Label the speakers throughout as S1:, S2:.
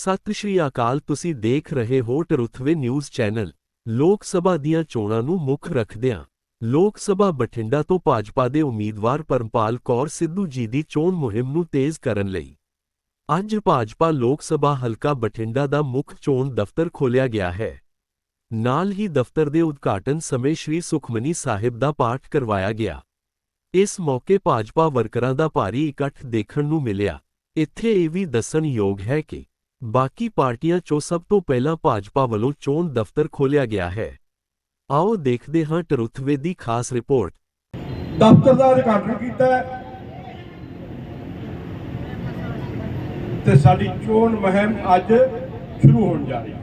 S1: ਸਤਿ ਸ਼੍ਰੀ ਅਕਾਲ, ਤੁਸੀਂ ਦੇਖ ਰਹੇ ਹੋ ਟਰੁਥਵੇ ਨਿਊਜ਼ ਚੈਨਲ। ਲੋਕ ਸਭਾ ਦੀਆਂ ਚੋਣਾਂ ਨੂੰ ਮੁੱਖ ਰੱਖਦਿਆਂ ਲੋਕ ਸਭਾ ਬਠਿੰਡਾ ਤੋਂ ਭਾਜਪਾ ਦੇ ਉਮੀਦਵਾਰ ਪਰਮਪਾਲ ਕੌਰ ਸਿੱਧੂ ਜੀ ਦੀ ਚੋਣ ਮੁਹਿੰਮ ਨੂੰ ਤੇਜ਼ ਕਰਨ ਲਈ। ਅੱਜ ਭਾਜਪਾ ਲੋਕ ਸਭਾ ਹਲਕਾ ਬਠਿੰਡਾ ਦਾ ਮੁੱਖ ਚੋਣ ਦਫ਼ਤਰ ਖੋਲ੍ਹਿਆ ਗਿਆ ਹੈ। ਨਾਲ ਹੀ ਦਫ਼ਤਰ ਦੇ ਉਦਘਾਟਨ ਸਮੇਂ ਸ੍ਰੀ ਸੁਖਮਨੀ ਸਾਹਿਬ ਦਾ ਪਾਠ ਕਰਵਾਇਆ ਗਿਆ। ਇਸ ਮੌਕੇ ਭਾਜਪਾ ਵਰਕਰਾਂ ਦਾ ਭਾਰੀ ਇਕੱਠ ਦੇਖਣ ਨੂੰ ਮਿਲਿਆ। ਇੱਥੇ ਇਹ ਵੀ ਦੱਸਣਯੋਗ ਹੈ ਕਿ ਬਾਕੀ ਪਾਰਟੀਆਂ 'ਚੋਂ ਸਭ ਤੋਂ ਪਹਿਲਾਂ ਭਾਜਪਾ ਵੱਲੋਂ ਚੋਣ ਦਫ਼ਤਰ ਖੋਲ੍ਹਿਆ ਗਿਆ ਹੈ। ਆਓ ਦੇਖਦੇ ਹਾਂ ਟਰੁਥਵੇ ਦੀ ਖਾਸ ਰਿਪੋਰਟ।
S2: ਦਫ਼ਤਰ ਦਾ ਉਦਘਾਟਨ ਕੀਤਾ ਤੇ ਸਾਡੀ ਚੋਣ ਮੁਹਿੰਮ ਅੱਜ ਸ਼ੁਰੂ ਹੋਣ ਜਾ ਰਹੀ ਹੈ।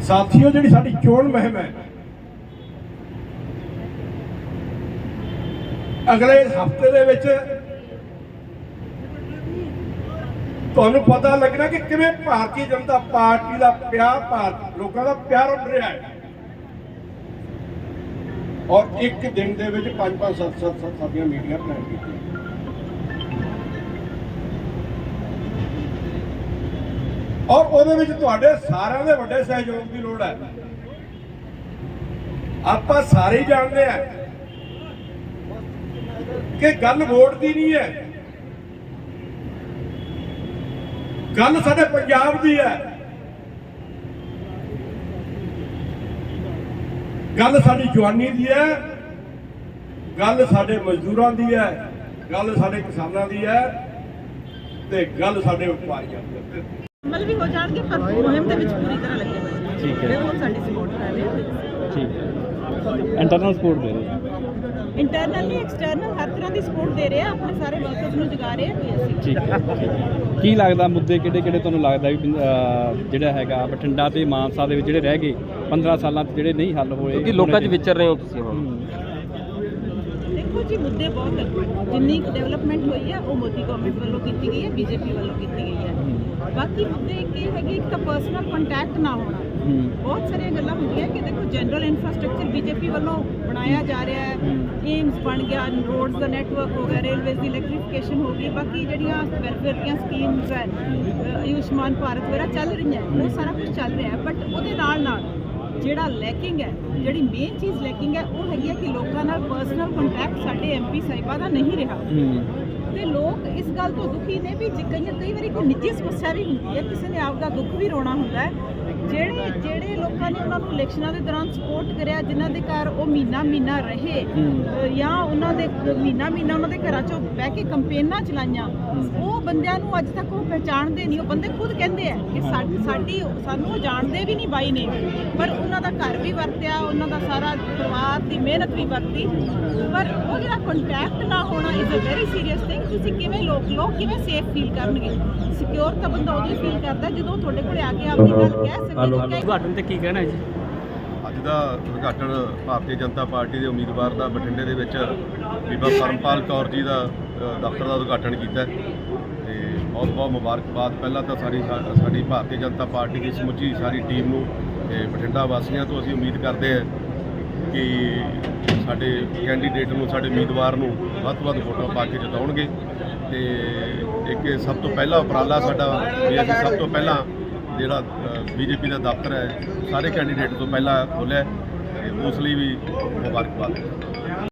S2: ਸਾਥੀਓ, ਜਿਹੜੀ ਸਾਡੀ ਚੋਣ ਮੁਹਿੰਮ ਹੈ, ਅਗਲੇ ਹਫ਼ਤੇ ਦੇ ਵਿੱਚ ਤੁਹਾਨੂੰ ਪਤਾ ਲੱਗਣਾ ਕਿ ਕਿਵੇਂ ਭਾਰਤੀ ਜਨਤਾ ਪਾਰਟੀ ਦਾ ਪਿਆਰ ਭਾਰਤ, ਲੋਕਾਂ ਦਾ ਪਿਆਰ ਉੱਡ ਰਿਹਾ ਹੈ। ਔਰ ਇੱਕ ਦਿਨ ਦੇ ਵਿੱਚ ਪੰਜ ਪੰਜ, ਸੱਤ ਸੱਤ ਸੱਤ ਸਾਡੀਆਂ ਮੀਟਿੰਗਾਂ ਪਲਾਨ ਕੀਤੀਆਂ। ਔਰ ਉਹਦੇ ਵਿੱਚ ਤੁਹਾਡੇ ਸਾਰਿਆਂ ਦੇ ਵੱਡੇ ਸਹਿਯੋਗ ਦੀ ਲੋੜ ਹੈ। ਆਪਾਂ ਸਾਰੇ ਹੀ ਜਾਣਦੇ ਆ ਕਿ ਗੱਲ ਵੋਟ ਦੀ ਨਹੀਂ ਹੈ। ਗੱਲ ਸਾਡੇ ਪੰਜਾਬ ਦੀ ਹੈ। ਗੱਲ ਸਾਡੀ ਜਵਾਨੀ ਦੀ ਹੈ। ਗੱਲ ਸਾਡੇ ਮਜ਼ਦੂਰਾਂ ਦੀ ਹੈ। ਗੱਲ ਸਾਡੇ ਕਿਸਾਨਾਂ ਦੀ ਹੈ। ਤੇ ਗੱਲ ਸਾਡੇ ਵਪਾਰੀਆਂ ਦੀ ਹੈ।
S3: ਅਮਲ ਵੀ ਹੋ ਜਾਣਗੇ ਪਰ ਮੁਹਿੰਮ ਦੇ ਵਿੱਚ ਪੂਰੀ ਤਰ੍ਹਾਂ ਲੱਗੇ ਹੋਏ ਨੇ।
S4: ਠੀਕ ਹੈ।
S3: ਉਹ ਸਾਡੀ ਸਪੋਰਟ ਕਰ ਰਹੇ
S4: ਠੀਕ ਹੈ। ਇੰਟਰਨਲ ਸਪੋਰਟ ਦੇ ਰਹੇ ਹੋ।
S3: ਇੰਟਰਨਲੀ ਐਕਸਟਰਨਲ ਹਰ ਤਰ੍ਹਾਂ ਦੀ ਸਪੋਰਟ ਦੇ ਰਹੇ ਆ ਆਪਣੇ ਸਾਰੇ ਵਰਕਰਸ ਨੂੰ ਜਗਾ ਰਹੇ ਆ
S4: ਠੀਕ ਹੈ ਠੀਕ ਹੈ। ਕੀ ਲੱਗਦਾ ਮੁੱਦੇ ਕਿਹੜੇ ਕਿਹੜੇ ਤੁਹਾਨੂੰ ਲੱਗਦਾ ਵੀ ਪੰ- ਅਹ ਜਿਹੜਾ ਹੈਗਾ ਬਠਿੰਡਾ ਤੇ ਮਾਨਸਾ ਦੇ ਵਿੱਚ ਜਿਹੜੇ ਰਹਿ ਗਏ 15 ਸਾਲਾਂ 'ਚ ਜਿਹੜੇ ਨਹੀਂ ਹੱਲ ਹੋਏ
S5: ਕਿਉਂਕਿ ਲੋਕਾਂ 'ਚ ਵਿਚਰ ਰਹੇ ਹੋ ਤੁਸੀਂ ਹੁਣ।
S3: ਜੀ ਮੁੱਦੇ ਬਹੁਤ ਹੈ ਜਿੰਨੀ ਡਿਵੈਲਪਮੈਂਟ ਹੋਈ ਹੈ ਉਹ ਮੋਦੀ ਗਵਰਨਮੈਂਟ ਵੱਲੋਂ ਕੀਤੀ ਗਈ ਹੈ ਬੀਜੇਪੀ ਵੱਲੋਂ ਕੀਤੀ ਗਈ ਹੈ। ਬਾਕੀ ਮੁੱਦੇ ਇੱਕ ਇਹ ਹੈਗੇ ਇੱਕ ਤਾਂ ਪਰਸਨਲ ਕੰਟੈਕਟ ਨਾ ਹੋਣਾ। ਬਹੁਤ ਸਾਰੀਆਂ ਗੱਲਾਂ ਹੁੰਦੀਆਂ ਕਿ ਦੇਖੋ ਜਨਰਲ ਇਨਫਰਾਸਟ੍ਰਕਚਰ ਬੀਜੇਪੀ ਵੱਲੋਂ ਬਣਾਇਆ ਜਾ ਰਿਹਾ ਹੈ। ਏਮਸ ਬਣ ਗਿਆ ਰੋਡਸ ਦਾ ਨੈਟਵਰਕ ਹੋ ਗਿਆ ਰੇਲਵੇਜ਼ ਦੀ ਇਲੈਕਟ੍ਰੀਫਿਕੇਸ਼ਨ ਹੋ ਗਈ ਬਾਕੀ ਜਿਹੜੀਆਂ ਵੈਲਫੇਅਰ ਦੀਆਂ ਸਕੀਮਸ ਹੈ ਆਯੁਸ਼ਮਾਨ ਭਾਰਤ ਵਗੈਰਾ ਚੱਲ ਰਹੀਆਂ ਉਹ ਸਾਰਾ ਕੁਝ ਚੱਲ ਰਿਹਾ ਬਟ ਉਹਦੇ ਨਾਲ ਨਾਲ ਜਿਹੜਾ ਲੈਕਿੰਗ ਹੈ, ਜਿਹੜੀ ਮੇਨ ਚੀਜ਼ ਲੈਕਿੰਗ ਹੈ, ਉਹ ਹੈਗੀ ਹੈ ਕਿ ਲੋਕਾਂ ਨਾਲ ਪਰਸਨਲ ਕੰਟੈਕਟ ਸਾਡੇ ਐਮਪੀ ਸਾਹਿਬਾਂ ਦਾ ਨਹੀਂ ਰਿਹਾ। ਤੇ ਲੋਕ ਇਸ ਗੱਲ ਤੋਂ ਦੁਖੀ ਨੇ ਵੀ ਜੇ ਕਈ ਕਈ ਵਾਰੀ ਕੋਈ ਨਿੱਜੀ ਸਮੱਸਿਆ ਵੀ ਹੁੰਦੀ ਹੈ, ਕਿਸੇ ਨੇ ਆਪ ਦਾ ਦੁੱਖ ਵੀ ਰੋਣਾ ਹੁੰਦਾ ਹੈ। ਜਿਹੜੇ ਜਿਹੜੇ ਲੋਕਾਂ ਨੇ ਉਹਨਾਂ ਨੂੰ ਇਲੈਕਸ਼ਨਾਂ ਦੇ ਦੌਰਾਨ ਸਪੋਰਟ ਕਰਿਆ, ਜਿਨ੍ਹਾਂ ਦੇ ਘਰ ਉਹ ਮਹੀਨਾ ਮਹੀਨਾ ਰਹੇ ਜਾਂ ਉਹਨਾਂ ਦੇ ਮਹੀਨਾ ਮਹੀਨਾ ਉਹਨਾਂ ਦੇ ਘਰਾਂ 'ਚੋਂ ਬਹਿ ਕੇ ਕੰਪੇਨਾਂ ਚਲਾਈਆਂ, ਉਹ ਬੰਦਿਆਂ ਨੂੰ ਅੱਜ ਤੱਕ ਉਹ ਪਹਿਚਾਣਦੇ ਨਹੀਂ। ਉਹ ਬੰਦੇ ਖੁਦ ਕਹਿੰਦੇ ਆ ਕਿ ਸਾਡੀ ਸਾਨੂੰ ਉਹ ਜਾਣਦੇ ਵੀ ਨਹੀਂ ਬਾਈ ਨੇ, ਪਰ ਉਹਨਾਂ ਦਾ ਘਰ ਵੀ ਵਰਤਿਆ, ਉਹਨਾਂ ਦਾ ਸਾਰਾ ਪਰਿਵਾਰ ਦੀ ਮਿਹਨਤ ਵੀ ਵਰਤੀ। ਪਰ ਉਹ ਜਿਹੜਾ ਕੰਟੈਕਟ ਨਾ ਹੋਣਾ is a very serious thing ਤੁਸੀਂ ਕਿਵੇਂ ਲੋਕ ਲੋਕ ਕਿਵੇਂ ਸੇਫ ਫੀਲ ਕਰਨਗੇ? ਸਿਕਿਉਰ ਤਾਂ ਬੰਦਾ ਉਦੋਂ ਹੀ ਫੀਲ ਕਰਦਾ ਜਦੋਂ ਤੁਹਾਡੇ ਕੋਲੇ ਆ ਕੇ ਆਪਣੀ ਗੱਲ ਕਹਿ ਸਕੇ ਜੋ ਕਹਿ
S4: ਉਦਘਾਟਨ ਤੇ ਕੀ ਕਹਿਣਾ ਹੈ ਜੀ?
S6: ਅੱਜ ਦਾ ਉਦਘਾਟਨ ਭਾਰਤੀ ਜਨਤਾ ਪਾਰਟੀ ਦੇ ਉਮੀਦਵਾਰ ਦਾ ਬਠਿੰਡੇ ਦੇ ਵਿੱਚ ਬੀਬਾ ਪਰਮਪਾਲ ਕੌਰ ਜੀ ਦਾ ਦਫ਼ਤਰ ਦਾ ਉਦਘਾਟਨ ਕੀਤਾ ਤੇ ਬਹੁਤ ਬਹੁਤ ਮੁਬਾਰਕਬਾਦ। ਪਹਿਲਾਂ ਤਾਂ ਸਾਰੀ ਸਾਡੀ ਭਾਰਤੀ ਜਨਤਾ ਪਾਰਟੀ ਦੀ ਸਮੁੱਚੀ ਸਾਰੀ ਟੀਮ ਨੂੰ ਤੇ ਬਠਿੰਡਾ ਵਾਸੀਆਂ ਤੋਂ ਅਸੀਂ ਉਮੀਦ ਕਰਦੇ ਹਾਂ ਕਿ ਸਾਡੇ ਕੈਂਡੀਡੇਟ ਨੂੰ, ਸਾਡੇ ਉਮੀਦਵਾਰ ਨੂੰ ਵੱਧ ਤੋਂ ਵੱਧ ਵੋਟਾਂ ਪਾ ਕੇ ਜਿਤਾਉਣਗੇ। ਤੇ ਇੱਕ ਸਭ ਤੋਂ ਪਹਿਲਾ ਉਪਰਾਲਾ ਸਾਡਾ ਵੀ ਅਸੀਂ ਸਭ ਤੋਂ ਪਹਿਲਾਂ ਜਿਹੜਾ ਬੀਜੇਪੀ ਦਾ ਦਫ਼ਤਰ ਹੈ, ਸਾਰੇ ਕੈਂਡੀਡੇਟ ਤੋਂ ਪਹਿਲਾਂ ਖੋਲ੍ਹਿਆ ਹੈ ਉਸ ਲਈ ਵੀ ਮੁਬਾਰਕਬਾਦ।